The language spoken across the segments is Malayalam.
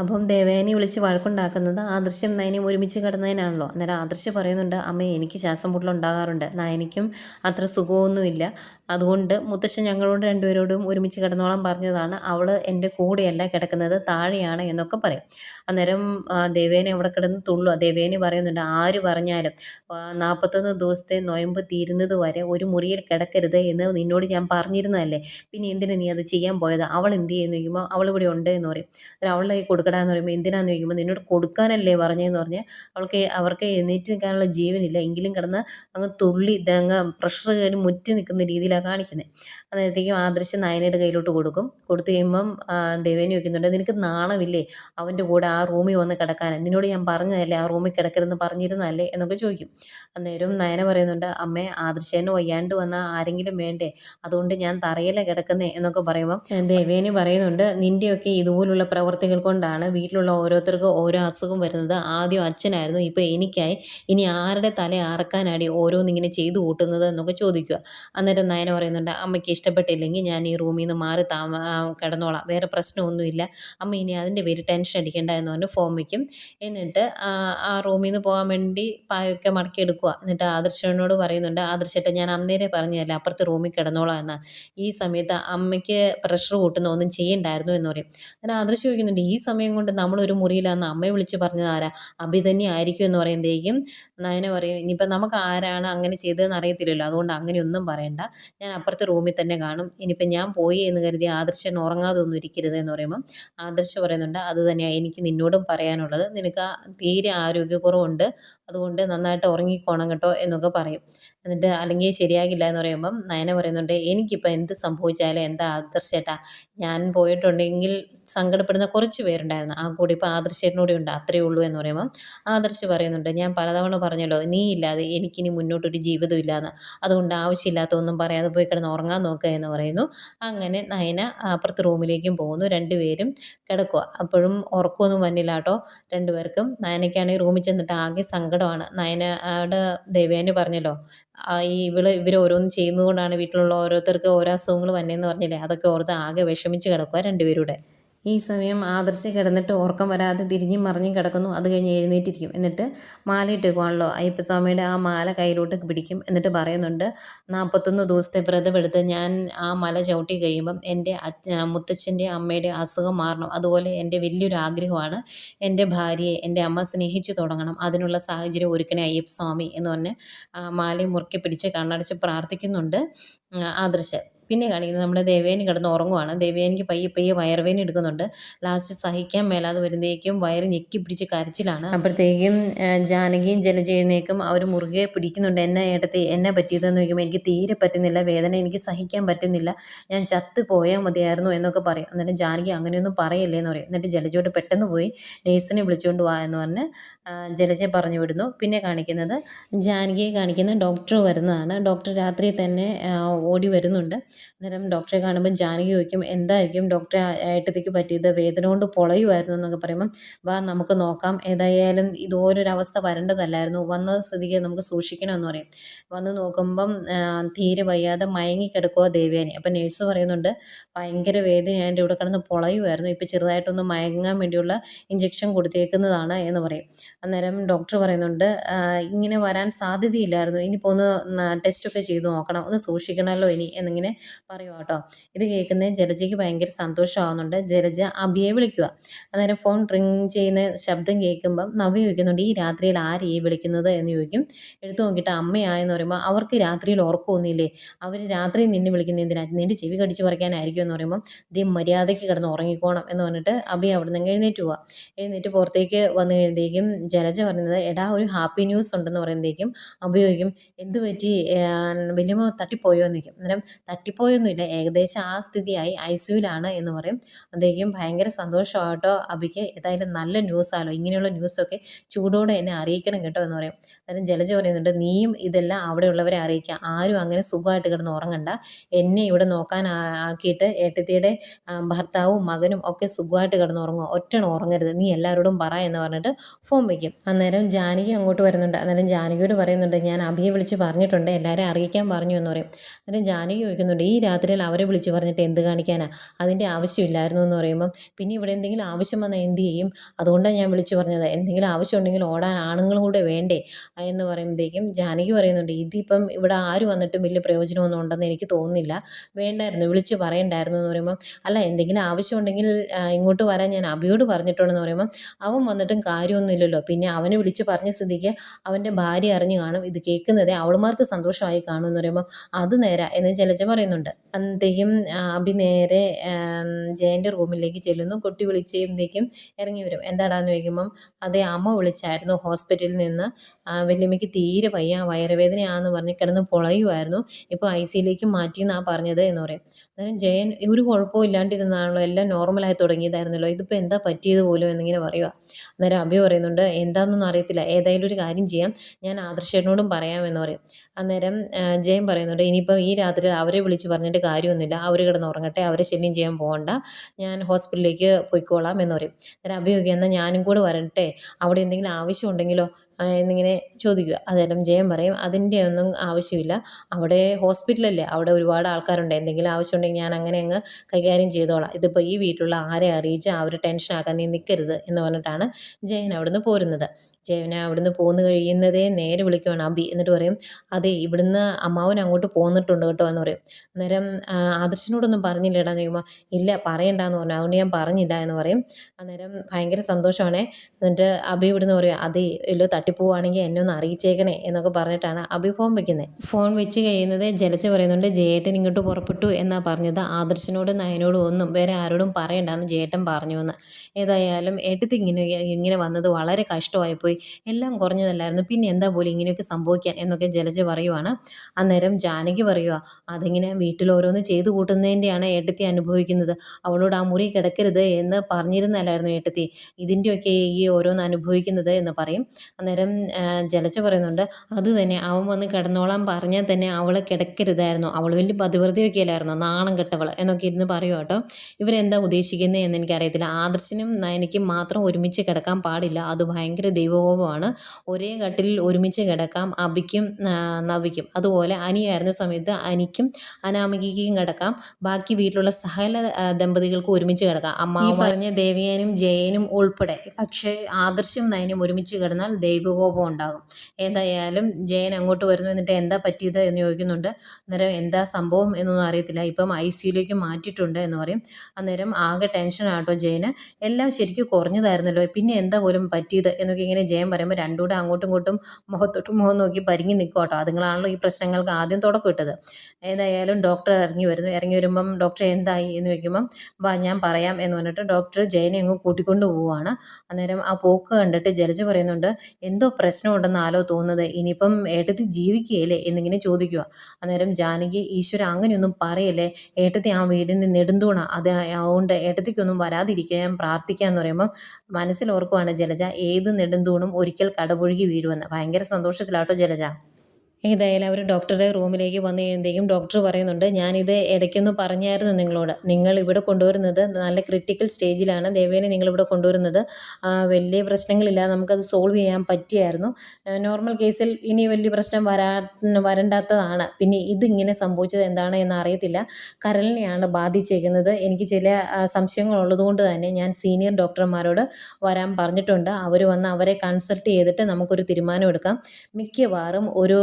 അപ്പം ദേവേനെ വിളിച്ച് വഴക്കുണ്ടാക്കുന്നത് ആദർശം നയനയും ഒരുമിച്ച് കിടന്നതിനാണല്ലോ. അന്നേരം ആദർശ് പറയുന്നുണ്ട് അമ്മ എനിക്ക് ശ്വാസം മുട്ടലുണ്ടാകാറുണ്ട് നയനിക്കും അത്ര സുഖമൊന്നുമില്ല. അതുകൊണ്ട് മുത്തശ്ശൻ ഞങ്ങളോട് രണ്ടുപേരോടും ഒരുമിച്ച് കിടന്നോളാൻ പറഞ്ഞതാണ്. അവൾ എന്റെ കൂടെയല്ല കിടക്കുന്നത് താഴെയാണ് എന്നൊക്കെ പറയും. അന്നേരം ദേവേനെ അവിടെ കിടന്ന് തുള്ളുക ദേവേനെ പറയുന്നുണ്ട് ആര് പറഞ്ഞാലും നാൽപ്പത്തൊന്ന് ദിവസത്തെ നൊയമ്പ് തീരുന്നത് വരെ ഒരു മുറിയിൽ കിടക്കരുത് എന്ന് നിന്നോട് ഞാൻ പറഞ്ഞിരുന്നതല്ലേ? പിന്നെ എന്തിനു നീ അത് ചെയ്യാൻ പോയത്? അവൾ എന്ത് ചെയ്യുന്നു? അവൾ ഇവിടെ ഉണ്ട് എന്ന് പറയും. അവളുടെ കൈ കൊടുക്കടാന്ന് പറയുമ്പോൾ എന്തിനാന്ന് ചോദിക്കുമ്പോൾ നിന്നോട് കൊടുക്കാനല്ലേ പറഞ്ഞതെന്ന് പറഞ്ഞ് അവൾക്ക് അവർക്ക് എഴുന്നേറ്റ് നിൽക്കാനുള്ള ജീവനില്ല. എങ്കിലും കിടന്ന് അങ്ങ് തുള്ളി അങ്ങ് പ്രഷർ കയറി മുറ്റി നിൽക്കുന്ന രീതിയിലാണ് കാണിക്കുന്നത് അന്നേരത്തേക്കും ആദർശ് നയനയുടെ കയ്യിലോട്ട് കൊടുക്കും. കൊടുത്തു കഴിയുമ്പം ദേവേനി വയ്ക്കുന്നുണ്ട് നിനക്ക് നാണമില്ലേ? അവന്റെ കൂടെ ആ റൂമിൽ വന്ന് കിടക്കാൻ. നിന്നോട് ഞാൻ പറഞ്ഞതല്ലേ ആ റൂമിൽ കിടക്കരുതെന്ന് പറഞ്ഞിരുന്നല്ലേ എന്നൊക്കെ ചോദിക്കും. അന്നേരം നയന പറയുന്നുണ്ട് അമ്മേ ആദർശേനെ വയ്യാണ്ട് വന്ന ആരെങ്കിലും വേണ്ടേ? അതുകൊണ്ട് ഞാൻ തറയില കിടക്കുന്നേ. എന്നൊക്കെ പറയുമ്പം ദേവേനി പറയുന്നുണ്ട് നിന്റെയൊക്കെ ഇതുപോലുള്ള പ്രവർത്തികൾ കൊണ്ടാണ് വീട്ടിലുള്ള ഓരോരുത്തർക്കും ഓരോ അസുഖം വരുന്നത്. ആദ്യം അച്ഛനായിരുന്നു ഇപ്പോൾ എനിക്കായി. ഇനി ആരുടെ തല ആർക്കാനാടി ഓരോന്നിങ്ങനെ ചെയ്തു കൂട്ടുന്നത്? എന്നൊക്കെ ചോദിക്കുക. അന്നേരം നയന പറയുന്നുണ്ട് അമ്മയ്ക്ക് ഇഷ്ടപ്പെട്ടില്ലെങ്കിൽ ഞാൻ ഈ റൂമിൽ നിന്ന് മാറി താമ കിടന്നോളാം. വേറെ പ്രശ്നമൊന്നുമില്ല. അമ്മ ഇനി അതിന്റെ പേര് ടെൻഷൻ അടിക്കേണ്ട എന്ന് പറഞ്ഞ് ഫോം വയ്ക്കും എന്നിട്ട് ആ റൂമിൽ നിന്ന് പോകാൻ വേണ്ടി പായൊക്കെ മടക്കി എടുക്കുക. എന്നിട്ട് ആദർശനോട് പറയുന്നുണ്ട് ആദർശേട്ട ഞാൻ അന്നേരെ പറഞ്ഞതല്ല അപ്പുറത്തെ റൂമിൽ കിടന്നോളാം എന്ന്. ഈ സമയത്ത് അമ്മയ്ക്ക് പ്രഷർ കൂട്ടുന്ന ഒന്നും ചെയ്യണ്ടായിരുന്നു എന്ന് പറയും. അങ്ങനെ ആദർശ് ചോദിക്കുന്നുണ്ട് ഈ സമയം കൊണ്ട് നമ്മളൊരു മുറിയിലാന്ന് അമ്മയെ വിളിച്ച് പറഞ്ഞത് ആരാ? അഭി തന്നെ ആയിരിക്കും എന്ന് പറയുമ്പോഴേക്കും നയന പറയും ഇനിയിപ്പം നമുക്ക് ആരാണ് അങ്ങനെ ചെയ്തതെന്ന് അറിയത്തില്ലല്ലോ. അതുകൊണ്ട് അങ്ങനെയൊന്നും പറയണ്ട. ഞാൻ അപ്പുറത്തെ റൂമിൽ തന്നെ കാണും. ഇനിയിപ്പോൾ ഞാൻ പോയി എന്ന് കരുതി ആദർശൻ ഉറങ്ങാതൊന്നും ഇരിക്കരുത് എന്ന് പറയുമ്പം ആദർശ് പറയുന്നുണ്ട് അത് തന്നെയാണ് എനിക്ക് നിന്നോടും പറയാനുള്ളത്. നിനക്ക് തീരെ ആരോഗ്യക്കുറവുണ്ട്. അതുകൊണ്ട് നന്നായിട്ട് ഉറങ്ങിക്കോണം കേട്ടോ എന്നൊക്കെ പറയും. എന്നിട്ട് അല്ലെങ്കിൽ ശരിയാകില്ല എന്ന് പറയുമ്പം നയന പറയുന്നുണ്ട് എനിക്കിപ്പോൾ എന്ത് സംഭവിച്ചാലും എന്താ ആദർശേട്ടാ? ഞാൻ പോയിട്ടുണ്ടെങ്കിൽ സങ്കടപ്പെടുന്ന കുറച്ച് പേരുണ്ടായിരുന്നു. ആ കൂടി ഇപ്പോൾ ആദർശേട്ടനോടെ ഉണ്ട്. അത്രയേ ഉള്ളൂ എന്ന് പറയുമ്പം ആദർശ് പറയുന്നുണ്ട് ഞാൻ പലതവണ പറഞ്ഞല്ലോ നീ ഇല്ലാതെ എനിക്കിനി മുന്നോട്ടൊരു ജീവിതം ഇല്ലാന്ന്. അതുകൊണ്ട് ആവശ്യമില്ലാത്ത ഒന്നും പറയാതെ പോയി കിടന്ന് ഉറങ്ങാൻ നോക്കുക എന്ന് പറയുന്നു. അങ്ങനെ നയന അപ്പുറത്ത് റൂമിലേക്കും പോകുന്നു. രണ്ടുപേരും കിടക്കുക അപ്പോഴും ഉറക്കമൊന്നും വന്നില്ല കേട്ടോ. രണ്ടുപേർക്കും നയനയ്ക്കാണെങ്കിൽ റൂമിൽ ചെന്നിട്ട് ആകെ സങ്കടമാണ്. നയനയുടെ ദേവേനെ പറഞ്ഞല്ലോ ഈ ഇവൾ ഇവർ ഓരോന്ന് ചെയ്യുന്നതുകൊണ്ടാണ് വീട്ടിലുള്ള ഓരോരുത്തർക്ക് ഓരോ അസുഖങ്ങൾ വന്നതെന്ന് പറഞ്ഞില്ലേ? അതൊക്കെ ഓർത്ത് ആകെ വിഷമിച്ച് കിടക്കുക രണ്ടുപേരുടെ. ഈ സമയം ആദർശ് കിടന്നിട്ട് ഉറക്കം വരാതെ തിരിഞ്ഞും മറിഞ്ഞും കിടക്കുന്നു. അത് കഴിഞ്ഞ് എഴുന്നേറ്റിരിക്കും. എന്നിട്ട് മാലയിട്ടേക്കുവാണല്ലോ അയ്യപ്പസ്വാമിയുടെ ആ മാല കയ്യിലോട്ട് പിടിക്കും. എന്നിട്ട് പറയുന്നുണ്ട് നാൽപ്പത്തൊന്ന് ദിവസത്തെ വ്രതമെടുത്ത് ഞാൻ ആ മല ചവിട്ടി കഴിയുമ്പം എന്റെ മുത്തച്ഛന്റെ അമ്മയുടെ അസുഖം മാറണം. അതുപോലെ എന്റെ വലിയൊരു ആഗ്രഹമാണ് എന്റെ ഭാര്യയെ എന്റെ അമ്മ സ്നേഹിച്ചു തുടങ്ങണം. അതിനുള്ള സാഹചര്യം ഒരുക്കണേ അയ്യപ്പസ്വാമി എന്ന് പറഞ്ഞ് മാലയും മുറുക്കി പിടിച്ച് കണ്ണടച്ച് പ്രാർത്ഥിക്കുന്നുണ്ട് ആദർശ്. പിന്നെ കാണിക്കുന്നത് നമ്മുടെ ദേവേനി കിടന്ന് ഉറങ്ങുവാണ്. ദേവേനിക്ക് പയ്യെ പയ്യെ വയറുവേദന എടുക്കുന്നുണ്ട്. ലാസ്റ്റ് സഹിക്കാൻ മേലാതെ വരുന്നേക്കും വയറ് ഞെക്കി പിടിച്ച് കരച്ചിലാണ്. അപ്പോഴത്തേക്കും ജാനകിയും ജലജയനേക്കും അവർ മുറുകെ പിടിക്കുന്നുണ്ട്. എന്നെ ഏട്ടത്തി എന്നെ പറ്റിയതെന്ന് ചോദിക്കുമ്പോൾ എനിക്ക് തീരെ പറ്റുന്നില്ല. വേദന എനിക്ക് സഹിക്കാൻ പറ്റുന്നില്ല. ഞാൻ ചത്ത് പോയാൽ മതിയായിരുന്നു എന്നൊക്കെ പറയും. എന്നിട്ട് ജാനകി അങ്ങനെയൊന്നും പറയല്ലേ എന്ന് പറയും. എന്നിട്ട് ജലജോട്ട് പെട്ടെന്ന് പോയി നേഴ്സിനെ വിളിച്ചുകൊണ്ട് വാ എന്ന് പറഞ്ഞ് ജലജയെ പറഞ്ഞു വിടുന്നു. പിന്നെ കാണിക്കുന്നത് ജാനകിയെ കാണിക്കുന്ന ഡോക്ടർ വരുന്നതാണ്. ഡോക്ടർ രാത്രി തന്നെ ഓടി വരുന്നുണ്ട്. അന്നേരം ഡോക്ടറെ കാണുമ്പോൾ ജാനകി ചോദിക്കും എന്തായിരിക്കും ഡോക്ടറെ ഏട്ടത്തേക്ക് പറ്റിയത്? വേദന കൊണ്ട് പൊളയുമായിരുന്നു എന്നൊക്കെ പറയുമ്പം വാ നമുക്ക് നോക്കാം. ഏതായാലും ഇതുപോലൊരു അവസ്ഥ വരേണ്ടതല്ലായിരുന്നു. വന്ന സ്ഥിതിക്ക് നമുക്ക് സൂക്ഷിക്കണമെന്ന് പറയും. വന്ന് നോക്കുമ്പം തീരെ വയ്യാതെ മയങ്ങി കിടക്കുക ദേവയാനി. അപ്പം നേഴ്സ് പറയുന്നുണ്ട് ഭയങ്കര വേദനയായിട്ട് ഇവിടെ കിടന്ന് പൊളയുമായിരുന്നു ഇപ്പം ചെറുതായിട്ടൊന്ന് മയങ്ങാൻ വേണ്ടിയുള്ള ഇഞ്ചക്ഷൻ കൊടുത്തേക്കുന്നതാണ് എന്ന് പറയും. അന്നേരം ഡോക്ടർ പറയുന്നുണ്ട് ഇങ്ങനെ വരാൻ സാധ്യതയില്ലായിരുന്നു. ഇനിയിപ്പോൾ ഒന്ന് ടെസ്റ്റൊക്കെ ചെയ്ത് നോക്കണം. ഒന്ന് സൂക്ഷിക്കണമല്ലോ ഇനി എന്നിങ്ങനെ പറയുക കേട്ടോ ഇത് കേൾക്കുന്ന ജലജയ്ക്ക് ഭയങ്കര സന്തോഷമാകുന്നുണ്ട് ജലജ അബിയെ വിളിക്കുക അന്നേരം ഫോൺ റിങ് ചെയ്യുന്ന ശബ്ദം കേൾക്കുമ്പം നവ്യ ചോദിക്കുന്നുണ്ട് ഈ രാത്രിയിൽ ആര് ആരെയും വിളിക്കുന്നത്? എന്ന് ചോദിക്കും. എടുത്തു നോക്കിയിട്ട് അമ്മയായെന്ന് പറയുമ്പോൾ അവർക്ക് രാത്രിയിൽ ഉറക്കമൊന്നുമില്ലേ? അവർ രാത്രി നിന്നെ വിളിക്കുന്ന എന്തിനാ? നിന്റെ ചെവി കടിച്ചു പറിക്കാനായിരിക്കും എന്ന് പറയുമ്പോൾ ദേ മര്യാദയ്ക്ക് കിടന്ന് ഉറങ്ങിക്കോണം എന്ന് പറഞ്ഞിട്ട് അബി അവിടെ നിന്ന് എഴുന്നേറ്റ് പോവുക എഴുന്നേറ്റ് പുറത്തേക്ക് വന്നു കഴിയുമ്പോഴത്തേക്കും ജലജ പറയുന്നത് എടാ ഒരു ഹാപ്പി ന്യൂസ് ഉണ്ടെന്ന് പറയുമ്പോഴേക്കും ഉപയോഗിക്കും എന്ത് പറ്റി? വലിയമ്മ തട്ടിപ്പോയോ? എന്ന് അന്നേരം തട്ടിപ്പോയൊന്നുമില്ല ഏകദേശം ആ സ്ഥിതിയായി ഐ സിയുലാണ് എന്ന് പറയും. അദ്ദേഹം ഭയങ്കര സന്തോഷമായിട്ടോ അബിക്ക് ഏതായാലും നല്ല ന്യൂസാണല്ലോ ഇങ്ങനെയുള്ള ന്യൂസൊക്കെ ചൂടോടെ എന്നെ അറിയിക്കണം കേട്ടോ എന്ന് പറയും. അന്നേരം ജലജ പറയുന്നുണ്ട് നീയും ഇതെല്ലാം അവിടെയുള്ളവരെ അറിയിക്കുക. ആരും അങ്ങനെ സുഖമായിട്ട് കിടന്ന് ഉറങ്ങണ്ട. എന്നെ ഇവിടെ നോക്കാൻ ആക്കിയിട്ട് ഏട്ടത്തിയുടെ ഭർത്താവും മകനും ഒക്കെ സുഖമായിട്ട് കിടന്ന് ഉറങ്ങുക. ഒറ്റണം ഉറങ്ങരുത്. നീ എല്ലാവരോടും പറ എന്ന് പറഞ്ഞിട്ട് ഫോൺ വയ്ക്കും അന്നേരം ജാനകി അങ്ങോട്ട് വരുന്നുണ്ട്. അന്നേരം ജാനകിയോട് പറയുന്നുണ്ട് ഞാൻ അഭിയെ വിളിച്ച് പറഞ്ഞിട്ടുണ്ട്. എല്ലാവരെയും അറിയിക്കാൻ പറഞ്ഞു എന്ന് പറയും. അന്നേരം ജാനകി ചോദിക്കുന്നുണ്ട് ഈ രാത്രിയിൽ അവരെ വിളിച്ച് പറഞ്ഞിട്ട് എന്ത് കാണിക്കാനാ? അതിന്റെ ആവശ്യമില്ലായിരുന്നു എന്ന് പറയുമ്പം പിന്നെ ഇവിടെ എന്തെങ്കിലും ആവശ്യം വന്നാൽ എന്ത് ചെയ്യും? അതുകൊണ്ടാണ് ഞാൻ വിളിച്ചു പറഞ്ഞത്. എന്തെങ്കിലും ആവശ്യം ഉണ്ടെങ്കിൽ ഓടാൻ ആണുങ്ങളും കൂടെ വേണ്ടേ? എന്ന് പറയുമ്പോഴത്തേക്കും ജാനകി പറയുന്നുണ്ട് ഇതിപ്പം ഇവിടെ ആര് വന്നിട്ടും വലിയ പ്രയോജനമൊന്നും ഉണ്ടെന്ന് എനിക്ക് തോന്നുന്നില്ല. വേണ്ടായിരുന്നു വിളിച്ച് പറയണ്ടായിരുന്നു എന്ന് പറയുമ്പം അല്ല എന്തെങ്കിലും ആവശ്യം ഉണ്ടെങ്കിൽ ഇങ്ങോട്ട് വരാൻ ഞാൻ അഭിയോട് പറഞ്ഞിട്ടുണ്ടെന്ന് പറയുമ്പം അവൻ വന്നിട്ടും കാര്യമൊന്നുമില്ലല്ലോ. പിന്നെ അവനെ വിളിച്ച് പറഞ്ഞ സ്ഥിതിക്ക് അവന്റെ ഭാര്യ അറിഞ്ഞു കാണും. ഇത് കേൾക്കുന്നത് അവളുമാർക്ക് സന്തോഷമായി കാണും എന്ന് പറയുമ്പോൾ അത് നേരാ എന്ന് ജലജ പറയുന്നുണ്ട്. അന്തേക്കും അഭി നേരെ ജയന്റെ റൂമിലേക്ക് ചെല്ലുന്നു. കുട്ടി വിളിച്ചേക്കും ഇറങ്ങി വരും. എന്താടാന്ന് ചോദിക്കുമ്പം അതേ അമ്മ വിളിച്ചായിരുന്നു ഹോസ്പിറ്റലിൽ നിന്ന്. വല്യമ്മയ്ക്ക് തീരെ വയ്യ വയറുവേദനയാണെന്ന് പറഞ്ഞ് കിടന്ന് പൊളയുമായിരുന്നു ഇപ്പോൾ ഐ സിയിലേക്ക് മാറ്റിയെന്നാണ് പറഞ്ഞത് എന്ന് പറയും. അന്നേരം ജയൻ ഒരു കുഴപ്പവും ഇല്ലാണ്ടിരുന്നാണല്ലോ എല്ലാം നോർമലായി തുടങ്ങിയതായിരുന്നല്ലോ. ഇതിപ്പോൾ എന്താ പറ്റിയത് പോലും എന്നിങ്ങനെ പറയുക അന്നേരം അഭി പറയുന്നുണ്ട് എന്താണെന്നൊന്നും അറിയത്തില്ല. ഏതായാലും ഒരു കാര്യം ചെയ്യാം. ഞാൻ ആദർശേട്ടനോടും പറയാമെന്ന് പറയും. അന്നേരം ജയൻ പറയുന്നുണ്ട് ഇനിയിപ്പം ഈ രാത്രി അവരെ വിളിച്ച് പറഞ്ഞിട്ട് കാര്യമൊന്നുമില്ല. അവർ കിടന്ന് ഉറങ്ങട്ടെ. അവരെ ശല്യം ചെയ്യാൻ പോകണ്ട ഞാൻ ഹോസ്പിറ്റലിലേക്ക് പോയിക്കോളാം എന്ന് പറയും. അന്നേരം അഭിയോഗിക്കുക എന്നാൽ ഞാനും കൂടെ വരട്ടെ. അവിടെ എന്തെങ്കിലും ആവശ്യമുണ്ടെങ്കിലോ? എന്നിങ്ങനെ ചോദിക്കുക. അന്നേരം ജയൻ പറയും. അതിന്റെ ഒന്നും ആവശ്യമില്ല. അവിടെ ഹോസ്പിറ്റലല്ലേ? അവിടെ ഒരുപാട് ആൾക്കാരുണ്ട്. എന്തെങ്കിലും ആവശ്യമുണ്ടെങ്കിൽ ഞാൻ അങ്ങനെ അങ്ങ് കൈകാര്യം ചെയ്തോളാം. ഇതിപ്പോൾ ഈ വീട്ടിലുള്ള ആരെ അറിയിച്ച് അവർ ടെൻഷനാക്കാൻ നീ നിൽക്കരുത് എന്ന് പറഞ്ഞിട്ടാണ് ജയൻ അവിടുന്ന് പോരുന്നത്. ജയനെ അവിടുന്ന് പോന്നു കഴിയുന്നതേ നേരെ വിളിക്കുവാണ് അബി. എന്നിട്ട് പറയും അതെ ഇവിടുന്ന് അമ്മാവൻ അങ്ങോട്ട് പോന്നിട്ടുണ്ട് കേട്ടോ എന്ന് പറയും. അന്നേരം ആദർശനോടൊന്നും ആദർശിനോടൊന്നും ഇടാന്ന് ചോദിക്കുമ്പോൾ ഇല്ല പറയണ്ടെന്ന് പറഞ്ഞു. അതുകൊണ്ട് ഞാൻ പറഞ്ഞില്ല എന്ന് പറയും. അന്നേരം ഭയങ്കര സന്തോഷമാണ്. എന്നിട്ട് അബി ഇവിടുന്ന് പറയും അതെ എല്ലോ തട്ടിപ്പോവാണെങ്കിൽ എന്നെ ഒന്ന് അറിയിച്ചേക്കണേ എന്നൊക്കെ പറഞ്ഞിട്ടാണ് അബി ഫോൺ വെക്കുന്നത് ഫോൺ വെച്ച് കഴിയുന്നത് ജലച്ച പറയുന്നുണ്ട് ജയേട്ടൻ ഇങ്ങോട്ട് പുറപ്പെട്ടു എന്നാ പറഞ്ഞത് ആദർശനോടും നയനോടും ഒന്നും വേറെ ആരോടും പറയണ്ടെന്ന് ജയേട്ടൻ പറഞ്ഞു എന്ന് ഏതായാലും ഏട്ടത്തി ഇങ്ങനെ ഇങ്ങനെ വന്നത് വളരെ കഷ്ടമായിപ്പോയി. എല്ലാം കുറഞ്ഞതല്ലായിരുന്നു. പിന്നെ എന്താ പോലും ഇങ്ങനെയൊക്കെ സംഭവിക്കാൻ എന്നൊക്കെ ജലജ പറയുവാണ്. അന്നേരം ജാനകി പറയുക അതിങ്ങനെ വീട്ടിൽ ഓരോന്ന് ചെയ്തു കൂട്ടുന്നതിന്റെയാണ് ഏട്ടത്തി അനുഭവിക്കുന്നത്. അവളോട് ആ മുറി കിടക്കരുത് എന്ന് പറഞ്ഞിരുന്നല്ലായിരുന്നു ഏട്ടത്തി. ഇതിന്റെയൊക്കെ ഈ ഓരോന്ന് അനുഭവിക്കുന്നത് എന്ന് പറയും. അന്നേരം ജലജ പറയുന്നുണ്ട് അത് തന്നെ. അവൻ വന്ന് കിടന്നോളാൻ പറഞ്ഞാൽ തന്നെ അവളെ കിടക്കരുതായിരുന്നു. അവൾ വലിയ പതിവൃതിയൊക്കെ അല്ലായിരുന്നു നാണം കെട്ടവൾ. എന്നൊക്കെ ഇരുന്ന് പറയും കേട്ടോ. ഇവരെന്താ ഉദ്ദേശിക്കുന്നത് എന്ന് എനിക്കറിയത്തില്ല. ആദർശനും നയനയ്ക്കും മാത്രം ഒരുമിച്ച് കിടക്കാൻ പാടില്ല. അത് ഭയങ്കര ദൈവകോപമാണ് ഒരേ കട്ടിൽ ഒരുമിച്ച് കിടക്കാം അബിക്കും നവിക്കും. അതുപോലെ അനിയായിരുന്ന സമയത്ത് അനിക്കും അനാമികയ്ക്കും കിടക്കാം. ബാക്കി വീട്ടിലുള്ള സഹല ദമ്പതികൾക്ക് ദമ്പതികൾക്കും ഒരുമിച്ച് കിടക്കാം. അമ്മ പറഞ്ഞ ദേവിയനും ജയനും ഉൾപ്പെടെ പക്ഷേ ആദർശം നയനും ഒരുമിച്ച് കിടന്നാൽ ദൈവകോപം ഉണ്ടാകും. ഏതായാലും ജയൻ അങ്ങോട്ട് വരുന്നു എന്നിട്ട് എന്താ പറ്റിയത് എന്ന് ചോദിക്കുന്നുണ്ട്. അന്നേരം എന്താ സംഭവം എന്നൊന്നും അറിയത്തില്ല. ഇപ്പം ഐ സിയിലേക്ക് മാറ്റിയിട്ടുണ്ട് എന്ന് പറയും. അന്നേരം ആകെ ടെൻഷനാട്ടോ ജയന്. എല്ലാം ശരിക്കും കുറഞ്ഞതായിരുന്നല്ലോ. പിന്നെ എന്താ പോലും പറ്റിയത് എന്നൊക്കെ ഇങ്ങനെ ജയൻ പറയുമ്പോൾ രണ്ടുകൂടെ അങ്ങോട്ടും ഇങ്ങോട്ടും മുഖത്തോട്ട് മുഖം നോക്കി പരിങ്ങി നിൽക്കും കേട്ടോ. അതുങ്ങളാണല്ലോ ഈ പ്രശ്നങ്ങൾക്ക് ആദ്യം തുടക്കം ഇട്ടത് ഏതായാലും ഡോക്ടർ ഇറങ്ങി വരുന്നു. ഇറങ്ങി വരുമ്പം ഡോക്ടർ എന്തായി എന്ന് ചോദിക്കുമ്പം വാ ഞാൻ പറയാം എന്ന് പറഞ്ഞിട്ട് ഡോക്ടർ ജയനെ അങ്ങ് കൂട്ടിക്കൊണ്ട് പോവുകയാണ് അന്നേരം ആ പോക്ക് കണ്ടിട്ട് ജലജ പറയുന്നുണ്ട് എന്തോ പ്രശ്നമുണ്ടെന്ന് ആലോ തോന്നുന്നത്. ഇനിയിപ്പം ഏട്ടത്തി ജീവിക്കുകയില്ലേ? എന്നിങ്ങനെ ചോദിക്കുക. അന്നേരം ജാനകി ഈശ്വര അങ്ങനെയൊന്നും പറയല്ലേ. ഏട്ടത്തി ആ വീടിന്റെ നെടുന്തൂണ. അത് അതുകൊണ്ട് ഏട്ടത്തിക്കൊന്നും വരാതിരിക്കാൻ പ്രാർത്ഥിക്കുക എന്ന് പറയുമ്പം മനസ്സിൽ ഓർക്കുവാണ് ജലജ ഏത് നെടുന്തൂണും ഒരിക്കൽ കടപുഴകി വീഴുമെന്ന്. ഭയങ്കര സന്തോഷത്തിലാട്ടോ ജലജ. ഏതായാലും അവർ ഡോക്ടറുടെ റൂമിലേക്ക് വന്നു കഴിയുമ്പോഴത്തേക്കും ഡോക്ടർ പറയുന്നുണ്ട് ഞാനിത് ഇടയ്ക്കൊന്ന് പറഞ്ഞായിരുന്നു നിങ്ങളോട്. നിങ്ങൾ ഇവിടെ കൊണ്ടുവരുന്നത് നല്ല ക്രിട്ടിക്കൽ സ്റ്റേജിലാണ് ദേവേനെ നിങ്ങളിവിടെ കൊണ്ടുവരുന്നത് വലിയ പ്രശ്നങ്ങളില്ല. നമുക്കത് സോൾവ് ചെയ്യാൻ പറ്റിയായിരുന്നു. നോർമൽ കേസിൽ ഇനി വലിയ പ്രശ്നം വരാ വരണ്ടാത്തതാണ്. പിന്നെ ഇതിങ്ങനെ സംഭവിച്ചത് എന്താണ് എന്ന് അറിയത്തില്ല. കരളിനെയാണ് ബാധിച്ചേക്കുന്നത്. എനിക്ക് ചില സംശയങ്ങളുള്ളതുകൊണ്ട് സംശയങ്ങളുള്ളത് കൊണ്ട് തന്നെ ഞാൻ സീനിയർ ഡോക്ടർമാരോട് വരാൻ പറഞ്ഞിട്ടുണ്ട്. അവർ വന്ന് അവരെ കൺസൾട്ട് ചെയ്തിട്ട് നമുക്കൊരു തീരുമാനമെടുക്കാം മിക്കവാറും ഒരു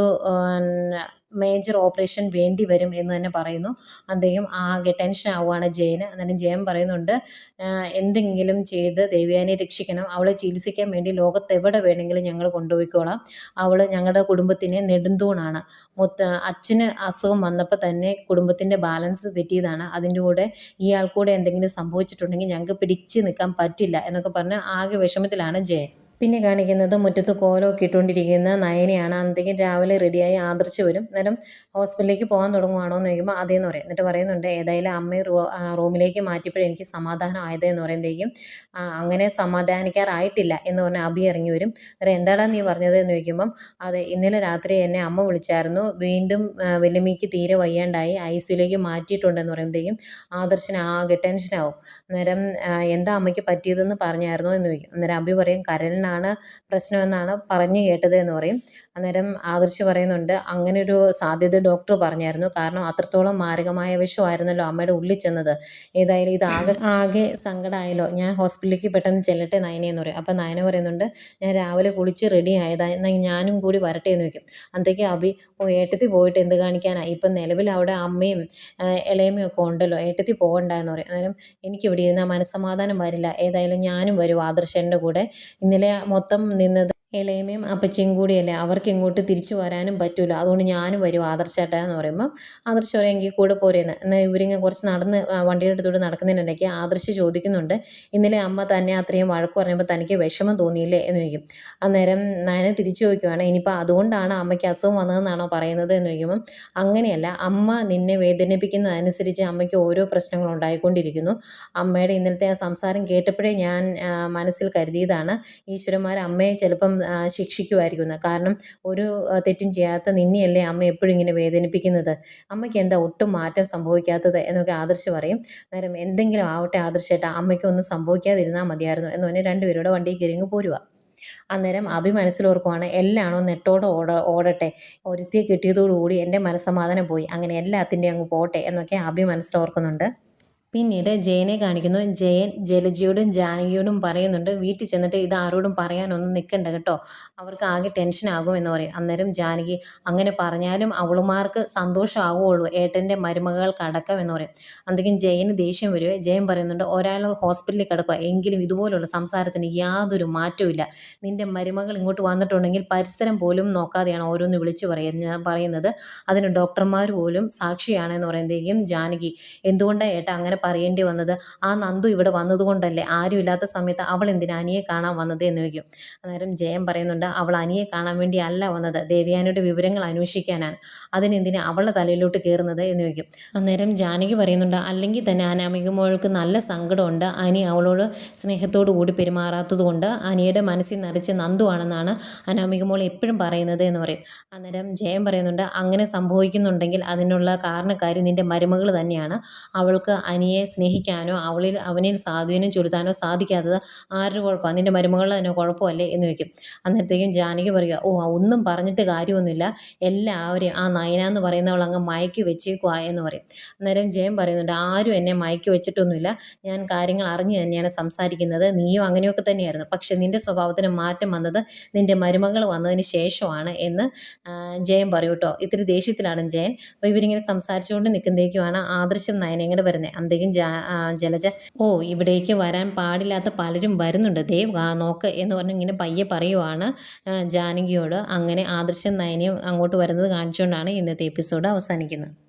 മേജർ ഓപ്പറേഷൻ വേണ്ടി വരും എന്ന് തന്നെ പറയുന്നു. അദ്ദേഹം ആകെ ടെൻഷൻ ആവുകയാണ് ജയന്. അന്നേരം ജയൻ പറയുന്നുണ്ട് "ആ, എന്തെങ്കിലും ചെയ്ത് ദേവ്യാനെ രക്ഷിക്കണം. അവളെ ചികിത്സിക്കാൻ വേണ്ടി ലോകത്തെവിടെ വേണമെങ്കിലും ഞങ്ങൾ കൊണ്ടുപോയിക്കോളാം. അവൾ ഞങ്ങളുടെ കുടുംബത്തിനെ നെടുന്തൂണാണ്. മൊത്ത അച്ഛന് അസുഖം വന്നപ്പോൾ തന്നെ കുടുംബത്തിന്റെ ബാലൻസ് തെറ്റിയതാണ്. അതിന്റെ കൂടെ ഇയാൾക്കൂടെ എന്തെങ്കിലും സംഭവിച്ചിട്ടുണ്ടെങ്കിൽ ഞങ്ങൾക്ക് പിടിച്ച് നിൽക്കാൻ പറ്റില്ല എന്നൊക്കെ പറഞ്ഞ് ആകെ വിഷമത്തിലാണ് ജയൻ. പിന്നെ കാണിക്കുന്നത് മുറ്റത്ത് കോലമൊക്കെ ഇട്ടുകൊണ്ടിരിക്കുന്ന നയനയാണ്. അന്തെങ്കിലും രാവിലെ റെഡിയായി ആദർച്ച് വരും. അന്നേരം ഹോസ്പിറ്റലിലേക്ക് പോകാൻ തുടങ്ങുവാണോ എന്ന് ചോദിക്കുമ്പോൾ അതേന്ന് പറയും. എന്നിട്ട് പറയുന്നുണ്ട് ഏതായാലും അമ്മയെ റൂ റൂമിലേക്ക് മാറ്റിയപ്പോഴും എനിക്ക് സമാധാനം ആയതെന്ന് പറയുമ്പോഴേക്കും അങ്ങനെ സമാധാനിക്കാറായിട്ടില്ല എന്ന് പറഞ്ഞാൽ അബി ഇറങ്ങി വരും. അന്നേരം എന്താടാ നീ പറഞ്ഞത് എന്ന് ചോദിക്കുമ്പം അതെ ഇന്നലെ രാത്രി എന്നെ അമ്മ വിളിച്ചായിരുന്നു. വീണ്ടും വെല്ലുമിക്ക് തീരെ വയ്യാണ്ടായി. ഐ സിയിലേക്ക് മാറ്റിയിട്ടുണ്ടെന്ന് പറയുമ്പോഴത്തേക്കും ആദർശന് ആകെ ടെൻഷനാവും. അന്നേരം എന്താ അമ്മയ്ക്ക് പറ്റിയതെന്ന് പറഞ്ഞായിരുന്നു എന്ന് ചോദിക്കും. അന്നേരം അബി പറയും കരളിനാണ് തന്നെയാണ് പ്രശ്നമെന്നാണ് പറഞ്ഞു കേട്ടത് എന്ന് പറയും. അന്നേരം ആദർശ് പറയുന്നുണ്ട് അങ്ങനൊരു സാധ്യത ഡോക്ടർ പറഞ്ഞായിരുന്നു. കാരണം അത്രത്തോളം മാരകമായ വിഷമായിരുന്നല്ലോ അമ്മയുടെ ഉള്ളിൽ ചെന്നത്. ഏതായാലും ഇത് ആകെ ആകെ സങ്കടമായല്ലോ ഞാൻ ഹോസ്പിറ്റലിലേക്ക് പെട്ടെന്ന് ചെല്ലട്ടെ നയനെ എന്ന് പറയും. അപ്പം നയന പറയുന്നുണ്ട് ഞാൻ രാവിലെ കുളിച്ച് റെഡി ആയതാ. ഞാനും കൂടി വരട്ടെ എന്ന് വയ്ക്കും അന്നത്തേക്ക് അഭി ഓ ഏട്ടത്തി പോയിട്ട് എന്ത് കാണിക്കാനായി ഇപ്പം നിലവിൽ അവിടെ അമ്മയും ഇളയമ്മയും ഒക്കെ ഉണ്ടല്ലോ. ഏട്ടത്തി പോകണ്ട എന്ന് പറയും. അന്നേരം എനിക്കിവിടെ ഇരുന്നാൽ മനസ്സമാധാനം വരില്ല. ഏതായാലും ഞാനും വരും ആദർശന്റെ കൂടെ. ഇന്നലെ മൊത്തം നിന്നത് ഇളയമ്മയും അപ്പച്ചിയും കൂടിയല്ലേ? അവർക്ക് ഇങ്ങോട്ട് തിരിച്ചു വരാനും പറ്റൂല. അതുകൊണ്ട് ഞാനും വരും ആദർശേട്ടാ എന്ന് പറയുമ്പോൾ ആദർശ് പറയും എങ്കിൽ കൂടെ പോരേന്ന്. എന്നാൽ ഇവരിങ്ങനെ കുറച്ച് നടന്ന് വണ്ടിയുടെ അടുത്തോട്ട് നടക്കുന്നതിനിടയ്ക്ക് ആദർശ് ചോദിക്കുന്നുണ്ട് ഇന്നലെ അമ്മ തന്നെ അത്രയും വഴക്ക് പറഞ്ഞപ്പോൾ തനിക്ക് വിഷമം തോന്നിയില്ലേ? എന്ന് ചോദിക്കും. അന്നേരം നയന തിരിച്ചു ചോദിക്കുവാണ് ഇനിയിപ്പോൾ അതുകൊണ്ടാണ് അമ്മയ്ക്ക് അസുഖം വന്നതെന്നാണോ പറയുന്നത്? എന്ന് ചോദിക്കുമ്പം അങ്ങനെയല്ല. അമ്മ നിന്നെ വേദനിപ്പിക്കുന്നതനുസരിച്ച് അമ്മയ്ക്ക് ഓരോ പ്രശ്നങ്ങൾ ഉണ്ടായിക്കൊണ്ടിരിക്കുന്നു. അമ്മയുടെ ഇന്നലത്തെ ആ സംസാരം കേട്ടപ്പോഴേ ഞാൻ മനസ്സിൽ കരുതിയതാണ്. ഈശ്വരന്മാർ അമ്മയെ ചിലപ്പം ആ, ശിക്ഷിക്കുമായിരിക്കും കാരണം ഒരു തെറ്റും ചെയ്യാത്ത നിന്നെയല്ലേ അമ്മ എപ്പോഴും ഇങ്ങനെ വേദനിപ്പിക്കുന്നത്? അമ്മയ്ക്ക് എന്താ ഒട്ടും മാറ്റം സംഭവിക്കാത്തത് എന്നൊക്കെ ആദർശ് പറയും. നേരം എന്തെങ്കിലും ആവട്ടെ ആദർശേട്ടാ അമ്മയ്ക്കൊന്നും സംഭവിക്കാതിരുന്നാൽ മതിയായിരുന്നു എന്ന് പറഞ്ഞ് രണ്ടുപേരുടെ വണ്ടിയിൽ കയറിങ്ങ് പോരുക അന്നേരം അഭി മനസ്സിലോർക്കുവാണ് എല്ലാണോ നെട്ടോടെ ഓട ഓടട്ടെ? ഒരുത്തിയെ കിട്ടിയതോടുകൂടി എന്റെ മനസ്സമാധാനം പോയി. അങ്ങനെ എല്ലാത്തിന്റെയും അങ്ങ് പോട്ടെ എന്നൊക്കെ അഭി മനസ്സിലോർക്കുന്നുണ്ട്. പിന്നീട് ജയനെ കാണിക്കുന്നു. ജയൻ ജലജിയോടും ജാനകിയോടും പറയുന്നുണ്ട് വീട്ടിൽ ചെന്നിട്ട് ഇത് ആരോടും പറയാനൊന്നും നിൽക്കണ്ട കേട്ടോ. അവർക്ക് ആകെ ടെൻഷനാകും എന്ന് പറയും. അന്നേരം ജാനകി അങ്ങനെ പറഞ്ഞാലും അവളുമാർക്ക് സന്തോഷമാവുകയുള്ളൂ ഏട്ടന്റെ മരുമകൾക്ക് അടക്കം എന്ന് പറയും. അന്തെങ്കിലും ജയന് ദേഷ്യം വരുവേ. ജയൻ പറയുന്നുണ്ട് ഒരാൾ ഹോസ്പിറ്റലിൽ കിടക്കുക. എങ്കിലും ഇതുപോലുള്ള സംസാരത്തിന് യാതൊരു മാറ്റവും നിന്റെ മരുമകൾ ഇങ്ങോട്ട് വന്നിട്ടുണ്ടെങ്കിൽ പരിസരം പോലും നോക്കാതെയാണ് ഓരോന്ന് വിളിച്ചു പറയുന്ന പറയുന്നത്. അതിന് ഡോക്ടർമാർ പോലും സാക്ഷിയാണെന്ന് പറയുമ്പോഴേക്കും ജാനകി. എന്തുകൊണ്ടാണ് ഏട്ടാ അങ്ങനെ പറയേണ്ടി വന്നത്? ആ നന്ദു ഇവിടെ വന്നതുകൊണ്ടല്ലേ? ആരും ഇല്ലാത്ത സമയത്ത് അവൾ എന്തിനാ അനിയെ കാണാൻ വന്നത് എന്ന് ചോദിക്കും. അന്നേരം ജയൻ പറയുന്നുണ്ട് അവൾ അനിയെ കാണാൻ വേണ്ടി അല്ല വന്നത്. ദേവയാനിയുടെ വിവരങ്ങൾ അന്വേഷിക്കാനാണ്. അതിനെന്തിനാ അവളുടെ തലയിലോട്ട് കയറുന്നത് എന്ന് ചോദിക്കും. അന്നേരം ജാനകി പറയുന്നുണ്ട് അല്ലെങ്കിൽ തന്നെ അനാമിക മോൾക്ക് നല്ല സങ്കടമുണ്ട്. അനി അവളോട് സ്നേഹത്തോടു കൂടി പെരുമാറാത്തതുകൊണ്ട് അനിയുടെ മനസ്സിൽ നിറച്ച് നന്ദു ആണെന്നാണ് അനാമിക മോൾ എപ്പോഴും പറയുന്നത് എന്ന് പറയും. അന്നേരം ജയൻ പറയുന്നുണ്ട് അങ്ങനെ സംഭവിക്കുന്നുണ്ടെങ്കിൽ അതിനുള്ള കാരണക്കാരി നിന്റെ മരുമകൾ തന്നെയാണ്. അവൾക്ക് അനിയെ സ്നേഹിക്കാനോ അവളിൽ അവനിൽ സ്വാധീനം ചെലുത്താനോ സാധിക്കാത്തത് ആരുടെ കുഴപ്പമാണ്? നിന്റെ മരുമകളുടെ തന്നെ കുഴപ്പമല്ലേ എന്ന് ചോദിക്കും. അന്നേരത്തേക്കും ജാനകി പറയുക ഓ ഒന്നും പറഞ്ഞിട്ട് കാര്യമൊന്നുമില്ല. എല്ലാവരെയും ആ നയന എന്ന് പറയുന്നവൾ അങ്ങ് മയക്കി വെച്ചേക്കുവാ എന്ന് പറയും. അന്നേരം ജയൻ പറയുന്നുണ്ട് ആരും എന്നെ മയക്കി വെച്ചിട്ടൊന്നുമില്ല. ഞാൻ കാര്യങ്ങൾ അറിഞ്ഞു തന്നെയാണ് സംസാരിക്കുന്നത്. നീയും അങ്ങനെയൊക്കെ തന്നെയായിരുന്നു. പക്ഷെ നിന്റെ സ്വഭാവത്തിന് മാറ്റം വന്നത് നിന്റെ മരുമകൾ വന്നതിന് ശേഷമാണ് എന്ന് ജയൻ പറയും കേട്ടോ. ഇത്തിരി ദേഷ്യത്തിലാണ് ജയൻ. അപ്പോൾ ഇവരിങ്ങനെ സംസാരിച്ചുകൊണ്ട് നിൽക്കുന്നതേക്കുമാണ് ആദർശം നയനയും കൂടെ വരുന്നത്. അന്തേക്കും ജാ ജലജ ഓ ഇവിടേക്ക് വരാൻ പാടില്ലാത്ത പലരും വരുന്നുണ്ട്. ദേവ് നോക്ക് എന്ന് പറഞ്ഞ് ഇങ്ങനെ പയ്യെ പറയുവാണ് ജാനകിയോട്. അങ്ങനെ ആദർശം നയനയും അങ്ങോട്ട് വരുന്നത് കാണിച്ചുകൊണ്ടാണ് ഇന്നത്തെ എപ്പിസോഡ് അവസാനിക്കുന്നത്.